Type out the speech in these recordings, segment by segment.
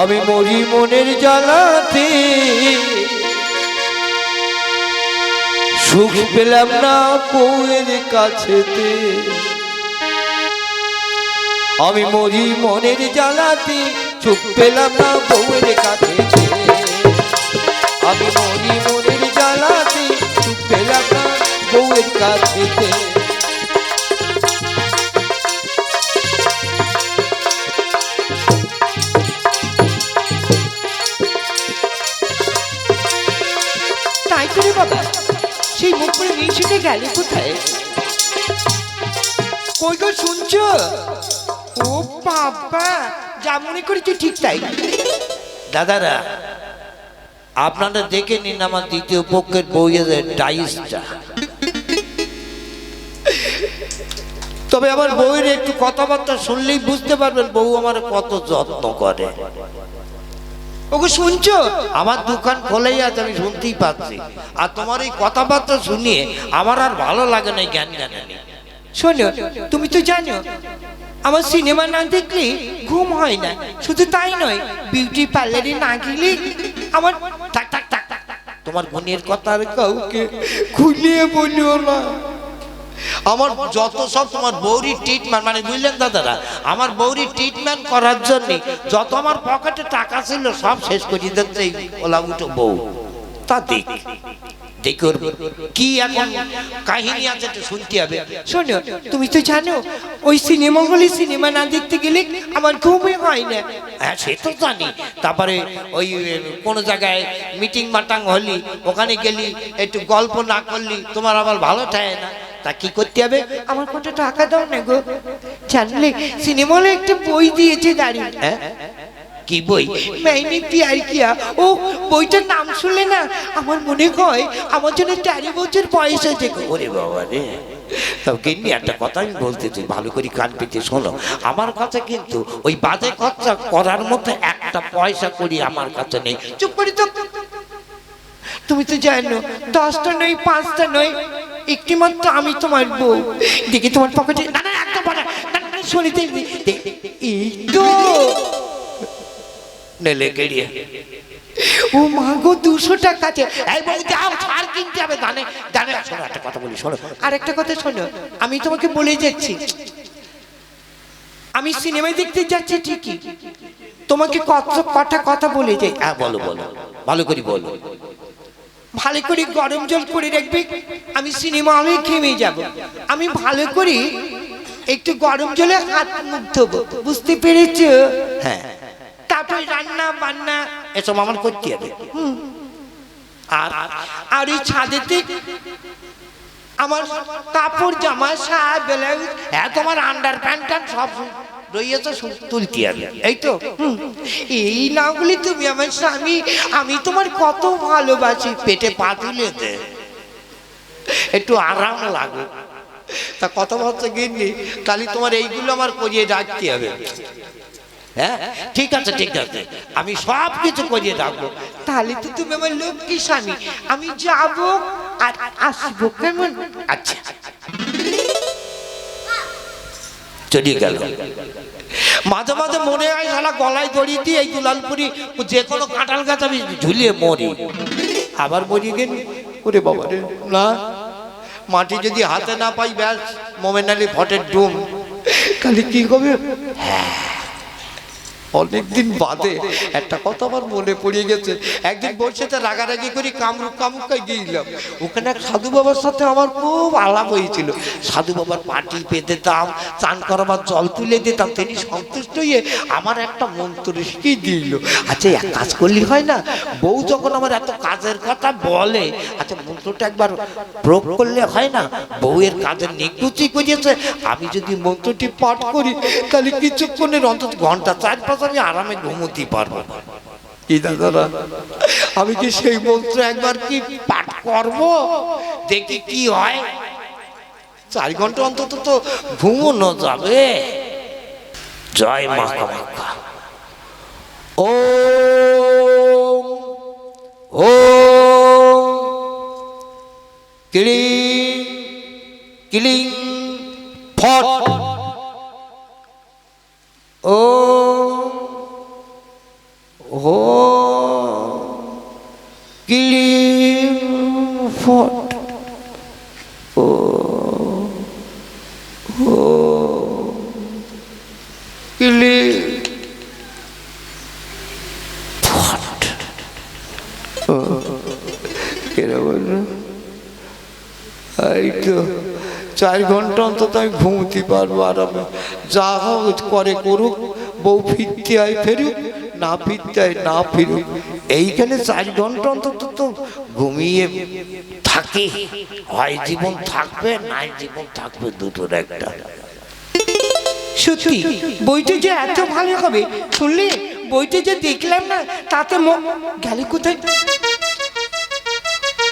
আমি মরি মনের জ্বালাতে। সুখ পেলাম না বউয়ের কাছেতে। আমি মরি মনের জ্বালাতে, সুখ পেলাম না বউয়ের কাছে আমি মরি মনের জ্বালাতে, সুখ পেলাম না বউয়ের কাছেতে। সেই মুখ করে গেলে কোথায়? কই গো ও বাবা, যা মনে ঠিক তাই। দাদারা, আপনারা দেখে নিন আমার দ্বিতীয় পক্ষের বইয়েদের ডাইসটা। তবে আমার বউয়ের একটু কথাবার্তা শুনলেই বুঝতে পারবেন বউ আমার কত যত্ন করে। ওগো, শুনছো? আমার দোকান খোলাই আছে, আমি শুনতেই পাচ্ছি। আর তোমার এই কথাবার্তা শুনিয়ে আমার আর ভালো লাগে না জ্ঞান জ্ঞানে শোনো, তুমি তো জানো, আমার সিনেমা না দেখলে ঘুম হয় না। শুধু তাই নয় বিউটি পার্লারে না গেলে আমার। তোমার বোনের কথা আর কাউকে খুলিয়ে বলিও না। আমার যত সব তোমার বৌরি ট্রিটমেন্ট মানে বুঝলেন দাদারা আমার বৌরি ট্রিটমেন্ট করার জন্য যত আমার পকেটে টাকা ছিল সব শেষ করে দিচ্ছে এই ওলা উঠো বউ। তা দেখ দেখে ওর কি এখন কাহিনী আছে একটু শুনতে হবে। শোনো তুমি তো জানো ওই সিনেমা হলে সিনেমা না দেখতে গেলে আমার ঘুমই হয় না। হ্যাঁ সে তো জানি। তারপরে ওই কোনো জায়গায় মিটিং মাটাং হলি ওখানে গেলি একটু গল্প না করলি তোমার আবার ভালো থাকে না। তা কি করতে হবে? আমার কত টাকা দাও না গো। জানলে সিনেমা হলে একটা বই দিয়েছে দাঁড়িয়ে হ্যাঁ? কি বই? মাইনি পিয়ার কিয়া। ও বইটার নাম শুনলে না আমার মনে হয় আমার জন্য চারি বছর বয়স হয়েছে ওরে বাবা রে। তবে কিন্তু একটা কথা আমি বলতে চাই। ভালো করে কান পেতে শোনো। আমার কাছে কিন্তু ওই বাজে খরচা করার মতো একটা পয়সা করি আমার কাছে নেই। চুপ করি তো তুমি তো জানো দশটা নয় পাঁচটা নয়। একটি মাত্র আমি তোমার বউ। দেখি তোমার পকেটে না শুনিতে মা গো, দুশো টাকা আছে কিনতে একটা কথা বলি, শোনো। কথা শোনো। আমি তোমাকে বলে যাচ্ছি। আমি সিনেমায় দেখতে যাচ্ছি, ঠিকই। তোমাকে কত কটা কথা বলে যাই। হ্যাঁ বলো বলো। ভালো করে বলো। ভালো করে গরম জল করে রাখবে আমি সিনেমা হলে ঘেমে যাব। আমি ভালো করে একটু গরম জলে হাত মুখ ধোবো বুঝতে পেরেছ? হ্যাঁ। তারপরে রান্না বান্না এসব আমার করতে হবে। আর আর ওই ছাদেতে আমার কাপড় জামা শার্ট ব্লাউজ হ্যাঁ তোমার আন্ডার প্যান্ট সব হবে এই তো? এই তুমি আমি তোমার কত ভালোবাসি। পেটে দে। একটু আরাম লাগো। তা বছর গিয়ে তাহলে তোমার এইগুলো আমার করিয়ে রাখতে হবে। হ্যাঁ? ঠিক আছে ঠিক আছে। আমি সব কিছু করিয়ে রাখব তাহলে তো তুমি আমার লক্ষ্মী স্বামী। আমি যাব আর আসব কেমন? আচ্ছা। চলিয়ে গেল। মাঝে মাঝে মনে হয় সারা গলায় দড়ি দিয়ে এই দুলালপুরি যে কোনো কাঁঠাল গাছ আমি ঝুলিয়ে মরি। আবার মরি গেল। ওরে বাবা রে। না। মাটি যদি হাতে না পাই ব্যাস মোমেন আলী ফটের ডুম। তাহলে কি হবে? অনেকদিন বাদে একটা কথা আমার মনে পড়ে গেছে। একদিন বসে তো রাগারাগি করে কামরুক কামুকাই গিয়েছিলাম। ওখানে এক সাধু বাবার সাথে আমার খুব আলাপ হয়েছিল। সাধু বাবার পাটি পেতে দিতাম চান করাবার জল তুলে দিতাম তিনি সন্তুষ্ট হয়ে আমার একটা মন্ত্র শিখিয়ে দিল। আচ্ছা এক কাজ করলি হয় না? বউ যখন আমার এত কাজের কথা বলে আচ্ছা মন্ত্রটা একবার প্রয়োগ করলে হয় না? বউয়ের কাজের নিকুচি করিয়েছে। আমি যদি মন্ত্রটি পাঠ করি, তাহলে কিছুক্ষণের অন্তত ঘণ্টা চার পাঁচ আমি আরামে ঘুমোতে পারব আমি কি সেই মন্ত্র একবার কি পাঠ করব? দেখি কি হয়। চার ঘণ্টা অন্তত তো ঘুমোনো যাবে। জয় মা Kamakhya. Oh oh killing killing. চার ঘণ্টা অন্তত আমি ঘুমতে পারব আরামে। যা হোক করে করুক, বউ ফিরতে হয় ফেরুক, না ফিরতে হয় না ফিরুক। এইখানে চার ঘণ্টা অন্তত তো ঘুমিয়ে থাকে। হয় জীবন থাকবে, নাই জীবন থাকবে দুটোর একটা। সত্যি, বইটা যে এত ভালো হবে, শুনলে বইটা যে দেখলাম না, তাতে গেলে কোথায়?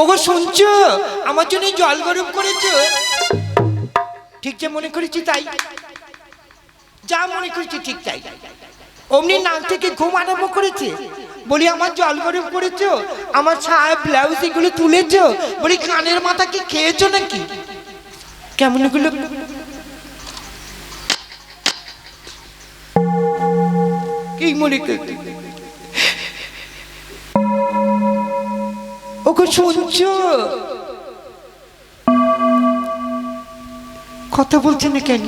ওগো শুনছো? আমার জন্য জল গরম করেছ? ঠিক যে মনে করেছি তাই। যা মনে করেছি ঠিক তাই। অমনি নাক থেকে ঘুম আরম্ভ করেছে। বলি, আমার জল গরম করেছ আমার ছায়া ব্লাউজ এগুলো তুলেছো, বলি, কানের মাথা কি খেয়েছো নাকি? কেমন এগুলো? কি মনে করতে ওকে শুনছো? কথা বলছে না কেন?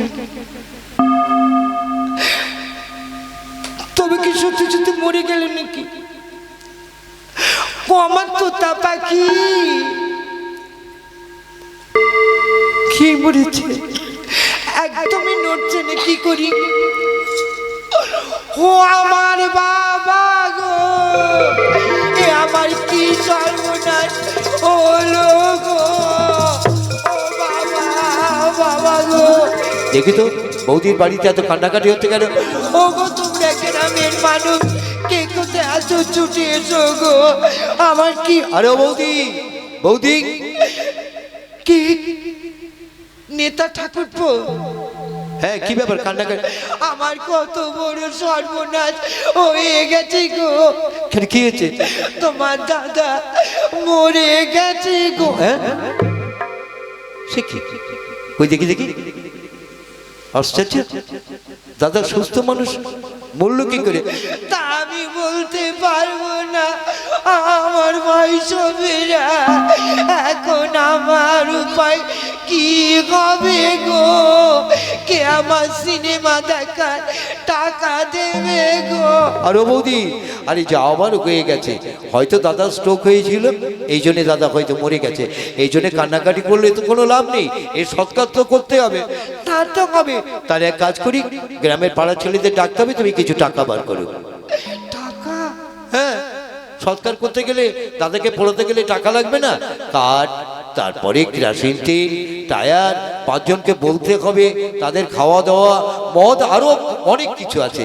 তবে কি সত্যি সত্যি মরে গেলে নাকি? ও আমার তোতা পাখি। কি মরেছে? একদমই নড়ছে না, কি করি? ও আমার বাবা গো, এ আমার কি সর্বনাশ হলো গো? দেখি তো বৌদির বাড়িতে এত কান্নাকাটি হতে গেল ও গো তোমরা গ্রামের মানুষ কে কোথায় আছো ছুটে এসো গো। আমার কি আরে বৌদি বৌদি। কি? নেতা ঠাকুরপো। হ্যাঁ কি ব্যাপার কান্নাকাটি? আমার কত বড় সর্বনাশ হয়ে গেছে গো। কেন কি হয়েছে? তোমার দাদা মরে গেছে গো। হ্যাঁ? সে কি? ওই দেখি দেখি। আশ্চর্য দাদা সুস্থ মানুষ মূল্য কি করে? তা আমি বলতে পারব না, আমার সবেরা এখন আমার উপায় কি হবে গো? কে আমার সিনেমা দেখার টাকা দেবে গো? আর ও বৌদি, আরে যা হয়ে গেছে। হয়তো দাদা স্ট্রোক হয়েছিল, এই জন্য দাদা হয়তো মরে গেছে। এই জন্য কান্নাকাটি করলে তো কোনো লাভ নেই এই সৎকার তো করতে হবে। তার তো হবে। তাহলে এক কাজ করি, গ্রামের পাড়ার ছেলেদের ডাকতে হবে, তুমি কিছু টাকা বার করো। টাকা? হ্যাঁ সৎকার করতে গেলে দাদাকে পড়াতে গেলে টাকা লাগবে না। কাঠ তারপরে কেরাসিন তেল টায়ার পাঁচজনকে বলতে হবে তাদের খাওয়া দাওয়া মদ আরও অনেক কিছু আছে।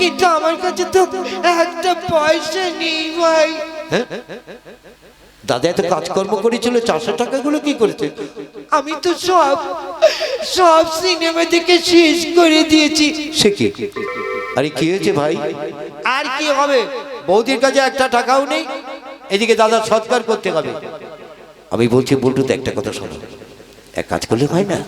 কিন্তু আমার কাছে তো একটা পয়সা নেই ভাই। হ্যাঁ? দাদা এত কাজকর্ম করেছিল চারশো টাকাগুলো কি করেছে? আমি তো সব সব সিনেমা দেখে শেষ করে দিয়েছি। সে কি? আরে কি হয়েছে ভাই? আর কি হবে? বৌদির কাছে একটা টাকাও নেই, এদিকে দাদা সৎকার করতে হবে। আমি বলছি বল্টুতে একটা কথা শোনো। এক কাজ করলে হয় না?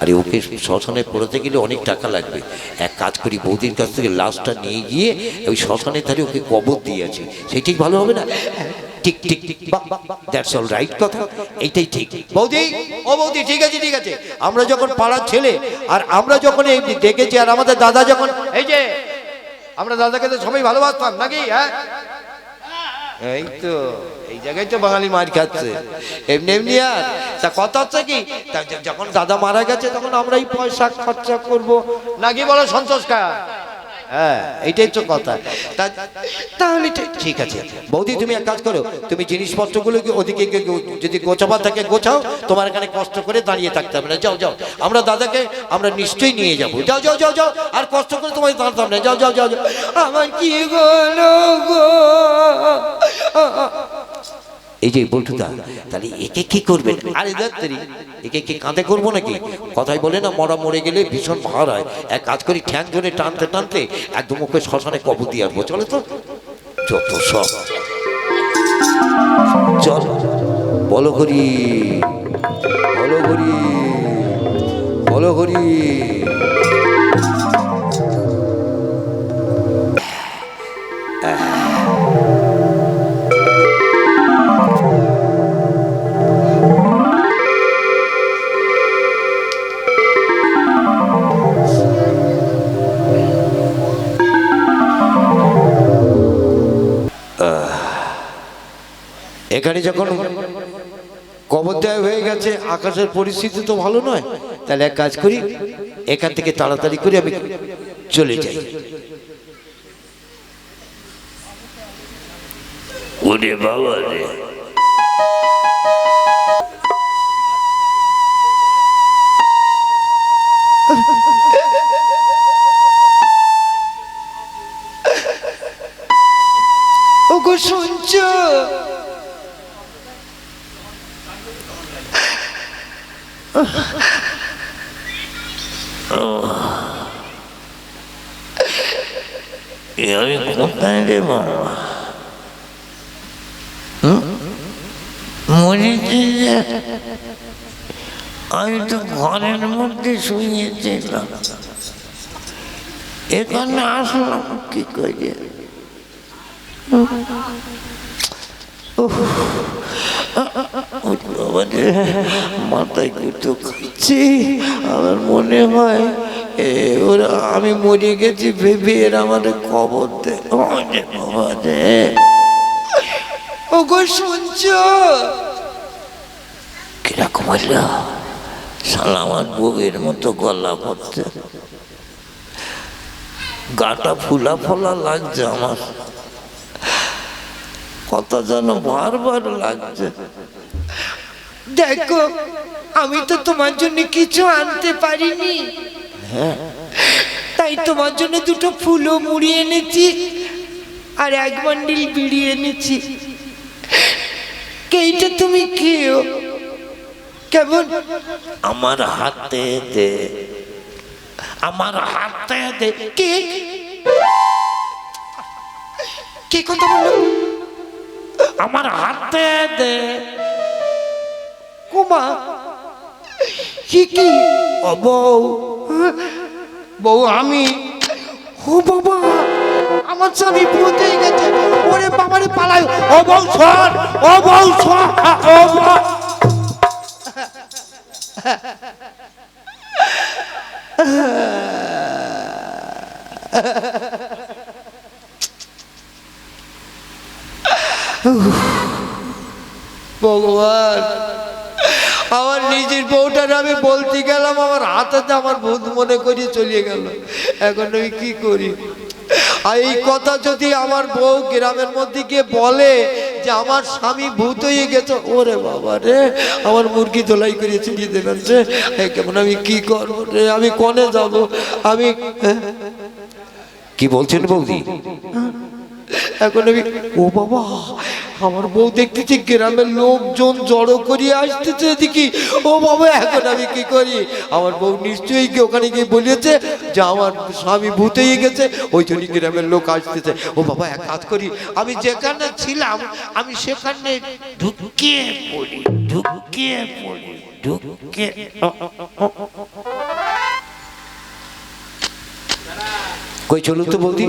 আরে ওকে শ্মশানে পড়াতে গেলে অনেক টাকা লাগবে। এক কাজ করি, বৌদির কাছ থেকে লাশটা নিয়ে গিয়ে ওই শ্মশানের ধারে ওকে কবর দিয়েছি সেই ঠিক ভালো হবে না? ঠিক ঠিক ঠিক দ্যাটস অল রাইট কথা। এইটাই ঠিক। বৌদি, ও বৌদি, ঠিক আছে ঠিক আছে। আমরা যখন পাড়ার ছেলে, আর আমরা যখন এই দেখেছি, আর আমাদের দাদা যখন, এই যে আমরা দাদাকে তো সবাই ভালোবাসতাম নাকি হ্যাঁ? এই তো এই জায়গায় তো বাঙালি মার খাচ্ছে। এমনি এমনি আর তা কথা হচ্ছে কি যখন দাদা মারা গেছে তখন আমরাই পয়সা খরচা করব। নাকি বলো সন্তোষ কা হ্যাঁ এইটাই তো কথা। তাহলে ঠিক আছে। বৌদি, তুমি এক কাজ করো, তুমি জিনিসপত্রগুলো ওদিকে যদি গোছাবার থাকে গোছাও, তোমার এখানে কষ্ট করে দাঁড়িয়ে থাকতে হবে না। যাও যাও, আমরা দাদাকে আমরা নিশ্চয়ই নিয়ে যাব। যাও যাও যাও যাও, আর কষ্ট করে তোমায় দাঁড়াতে হবে না। যাও যাও যাও যাও। আমার কি গো? এই যে বল্টুদা, তাহলে একে কি করবেন? আরে দাত্তারি একে কি কাঁধে করব নাকি? কথাই বলে না, মরা মরে গেলে ভীষণ ভার হয় এক কাজ করি, ঠ্যাং ধরে টানতে টানতে একদম ওকে শ্মশানে কবর দিয়ে আসব, চলে তো? যত সব। চল, বলো করি বলো করি বলো করি এখানে যখন কবর দেওয়া হয়ে গেছে আকাশের পরিস্থিতি তো ভালো নয়। তাহলে এক কাজ করি এখান থেকে তাড়াতাড়ি করে আমি চলে যাই। ওরে বাবা রে। ওগো শুনছো? আমি কোথায় রে বাবা? আমি তো ঘরের মধ্যে শুয়েছিলাম এখানে আসলাম কি করে মাথায় খাচ্ছি, আমার মনে হয় ওরা, আমি মরে গেছি ভেবে এরা আমাদের খবর দেয় বাবা রে। শুনছো? কীরকম হইল? আমার বউয়ের মতো গলা পড়ছে। গাটা ফুলা ফোলা লাগছে আমার। কথা যেন বারবার লাগছে। দেখো আমি তো তোমার জন্য কিছু আনতে পারিনি। তাই তোমার জন্য দুটো ফুলও মুড়ি এনেছি আর এক বান্ডিল বিড়ি এনেছি। কেইটা তুমি খেও কেমন? আমার হাতে দে। আমার হাতে দে। কে কে কথা বলল? আমার হাতে দে। কুমা কি কি? ও বউ। বউ আমি ও বাবা আমার স্বামী হয়ে গেছে। ওরে বাবারে পালায় ও বউ শোন ও বউ শোন ও বউ। ভগবান আমার নিজের বউটার আমি বলতে গেলাম আমার হাতে আমার ভূত মনে করে চলে গেল। এখন আমি কি করি? আর এই কথা যদি আমার বউ গ্রামের মধ্যে গিয়ে বলে যে আমার স্বামী ভূত হয়ে গেছে ওরে বাবা রে আমার মুরগি দোলাই করে ছিটিয়ে দেবেন রে কেমন আমি কি করব রে? আমি কনে যাব? আমি হ্যাঁ? কি বলছেন বৌদি? এখন আমি ও বাবা আমার বউ দেখতেছি গ্রামের লোকজন জড়ো করিয়ে আসতেছে এদিকে। ও বাবা, এখন আমি কি করি? আমার বউ নিশ্চয়ই কি ওখানে গিয়ে বলেছে যে আমার স্বামী ভূত হয়ে গেছে, ওই জন্য গ্রামের লোক আসতেছে। ও বাবা, এক কাজ করি, আমি যেখানে ছিলাম, আমি সেখানে ঢুকে পড়ি ঢুকে পড়ি, ঢুকে। কই চলুন তো বৌদি।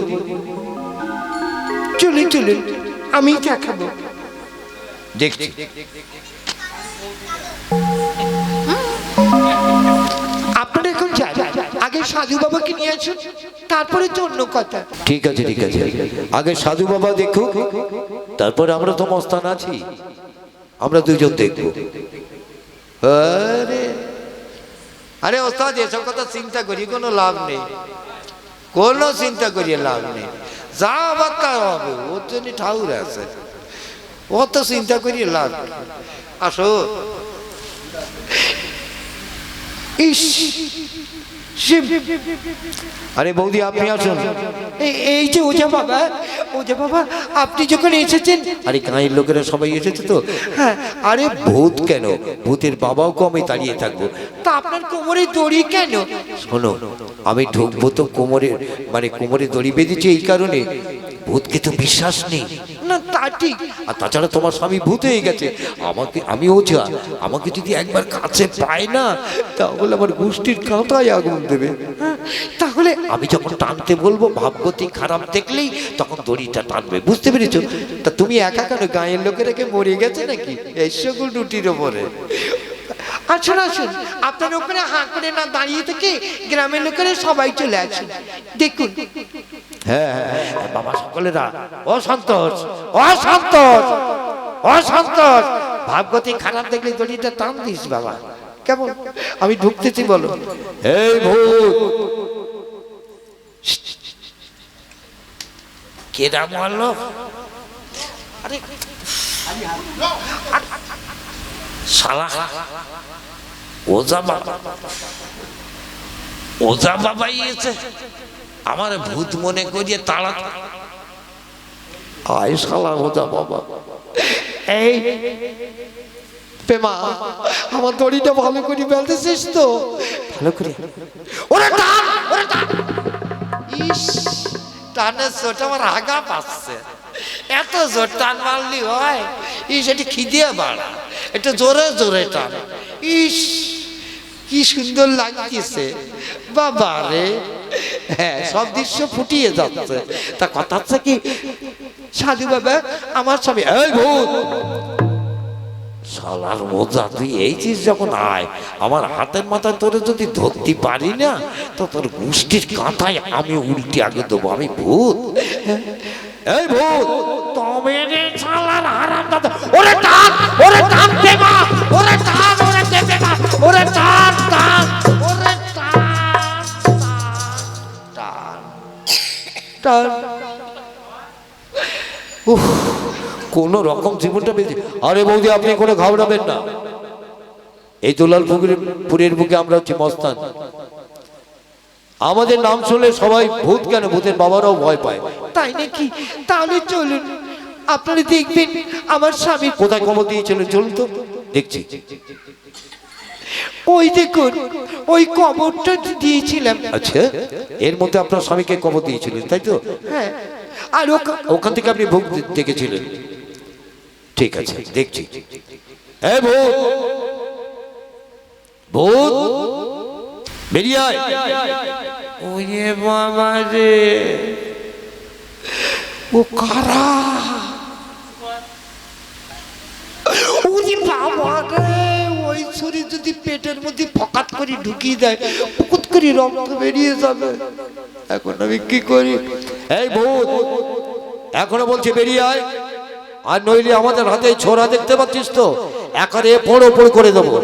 চলুন চলুন। আমি দেখাবো দেখছি। আপনারা এখন যান। আগে সাধু বাবাকে নিয়ে আসুন, তারপরে তো অন্য কথা। ঠিক আছে ঠিক আছে। আগে সাধু বাবা দেখুক, তারপরে আমরা তো মস্তান আছি। আমরা দুজন দেখব। আরে আরে ওস্তাদ, এসব কথা চিন্তা করি, কোনো লাভ নেই। কোনো চিন্তা করি লাভ নেই। যা আবার তা হবে ওর জন্য ঠাউর আছে। অত চিন্তা করি লাভ আসো। আরে বৌদি আপনি আসুন। এই- যে ওজা বাবা ওজা বাবা আপনি যখন এসেছেন আরে গাঁয়ের লোকেরা সবাই এসেছে তো। হ্যাঁ আরে ভূত কেন? ভূতের বাবাও আমি দাঁড়িয়ে থাকব। তা আপনার কোমরে দড়ি কেন? শোনো আমি ঢুকবো তো কোমরে মানে কোমরে দড়ি বেঁধেছি এই কারণে। ভূতকে তো বিশ্বাস নেই। না তা ঠিক। আর তাছাড়া তোমার স্বামী ভূত হয়ে গেছে। আমাকে আমি ওঝা আমাকে যদি একবার কাছে পায় না তাহলে আমার গোষ্ঠীর কাঁটায় আগুন দেবে। হ্যাঁ, তাহলে আমি যখন টানতে বলব ভাবগতি খারাপ দেখলেই তখন দড়িটা টানবে। বুঝতে পেরেছ? তা তুমি একা কেন গায়ের লোকেরা কে মরে গেছে নাকি? এই সকল রুটির ওপরে। আসুন আসুন। আপনার ওখানে হাঁ করে না দাঁড়িয়ে থেকে গ্রামের লোকেরা সবাই চলে আসুন। দেখুন হ্যাঁ হ্যাঁ, হ্যাঁ, বাবা সকলেরা অসন্তোষ অসন্তোষ অসন্তোষ। ভাবগতি খারাপ দেখলে দড়িটা টান দিস বাবা। কেমন? আমি ঢুকতেছি বলো। এই ভূত। কেডা মারলো আরে শালা। ওজা বাবা। ওজা বাবাই এসে আমার ভূত মনে করিয়ে তাড়া আয় শালা ওজা বাবা। এই, পেমা, আমার দড়িটা ভালো করে বেলতেছিস তো? ভালো করে? ওরে টান ওরে টান। ইস টানের জোরটা আমার আগা পাচ্ছে। এত জোর টান মারলি হয় ইস, এটি খিদিয়ে বাড়া। একটু জোরে জোরে টান। ইস, কি সুন্দর লাগতেছে। বাবা রে। হ্যাঁ সব দৃশ্য ফুটিয়ে যাচ্ছে। তা কথা হচ্ছে কি? সাধু বাবা, আমার স্বামী, এই ভূত! শালার মজা তুই এই চিজ যখন আয়, আমার হাতের মাথায় তোরে যদি ধরতে পারি না, তো তোর গোষ্ঠীর কাঁথায় আমি উল্টে আগে দেবো। আমি ভূত। এই ভূত, তবে রে শালার হারাম দাদা ওরে টান ওরে টান টান উফ কোন রকম জীবনটা বেঁচে আরে বৌদি আপনি কোনো ঘাবড়াবেন না। এই দুলাল পুকুরের পুরের বুকে আমরা হচ্ছি মস্তান। আমাদের নাম শুনলে সবাই ভূত কেন? ভূতের বাবারাও ভয় পায়। তাই নাকি? তাহলে চলুন। আপনারা দেখবেন আমার স্বামী কোথায় কবর দিয়েছিলেন চলুন তো। দেখছি। ওই দেখুন ওই কবরটা দিয়েছিলাম। আচ্ছা এর মধ্যে আপনার স্বামীকে কবর দিয়েছিলেন তাই তো? হ্যাঁ আর ওখান থেকে আপনি দে- দেখেছিলেন ঠিক আছে দেখছি। এই ভূত! ভূত! বেরিয়ে ওরে বাবা রে। ও কারা? ওরে বাবা রে ওই ছুরি যদি পেটের মধ্যে ফকাত করে ঢুকিয়ে দেয় পুকুত করে রক্ত বেরিয়ে যাবে। এখন আমি কি করি? এই ভূত এখনও বলছি বেরিয়ে আয়। আর নইলে আমাদের হাতে ছোড়া দেখতে পাচ্ছিস তো? একারে পড়ো পড় করে দেবো।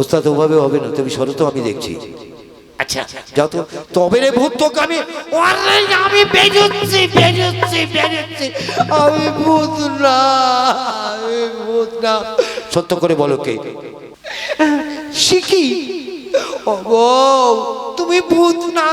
ওস্তাদ ওভাবে হবে না তুমি সরো তো আমি দেখছি। আচ্ছা। যাও তো। তবে রে ভূত তোকে আমি আমি বেরোচ্ছি বেরোচ্ছি বেরোচ্ছি। আমি ভূত না আমি ভূত না। সত্য করে বলো কে? শিখি ও তুমি ভূত না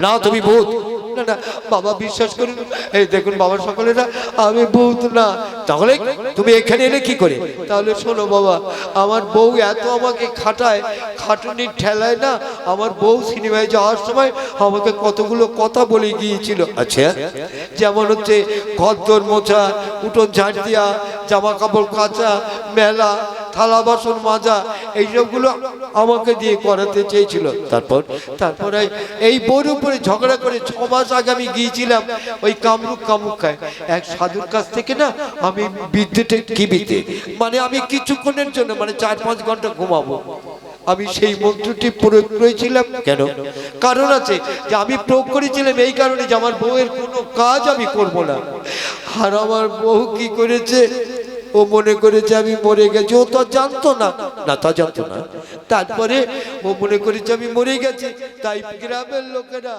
না তুমি ভূত। না না, বাবা বিশ্বাস করুন। এই দেখুন বাবা সকলেরা, আমি ভূত না। তাহলে তুমি এখানে এলে কি করে? তাহলে শোনো বাবা, আমার বউ এত আমাকে খাটায় খাটুনির ঠেলায় না, আমার বউ সিনেমায় যাওয়ার সময় আমাকে কতগুলো কথা বলে গিয়েছিল। আচ্ছা যেমন হচ্ছে, ঘরদোর মোছা, উঠোন ঝাড় দিয়া জামা কাপড় কাচা, মেলা থালা বাসন মাজা, এইসবগুলো আমাকে দিয়ে করাতে চেয়েছিল। তারপর, তারপরে এই বউর উপরে ঝগড়া করে ছ মাস আগে আমি গিয়েছিলাম, ওই কামরুক কামুখায় এক সাধুর কাছ থেকে না আমি বিদ্যুতে কি বিতে মানে আমি কিছুক্ষণের জন্য মানে চার পাঁচ ঘণ্টা ঘুমাবো। আমি সেই মন্ত্রটি প্রয়োগ করেছিলাম কেন? কারণ আছে যে আমি প্রয়োগ করেছিলাম এই কারণে যে আমার বউয়ের কোনো কাজ আমি করব না। আর আমার বউ কি করেছে? ও মনে করেছে আমি মরে গেছি। ও তো জানতো না। না, তা জানতো না। তারপরে ও মনে করেছে আমি মরে গেছি। তাই গ্রামের লোকেরা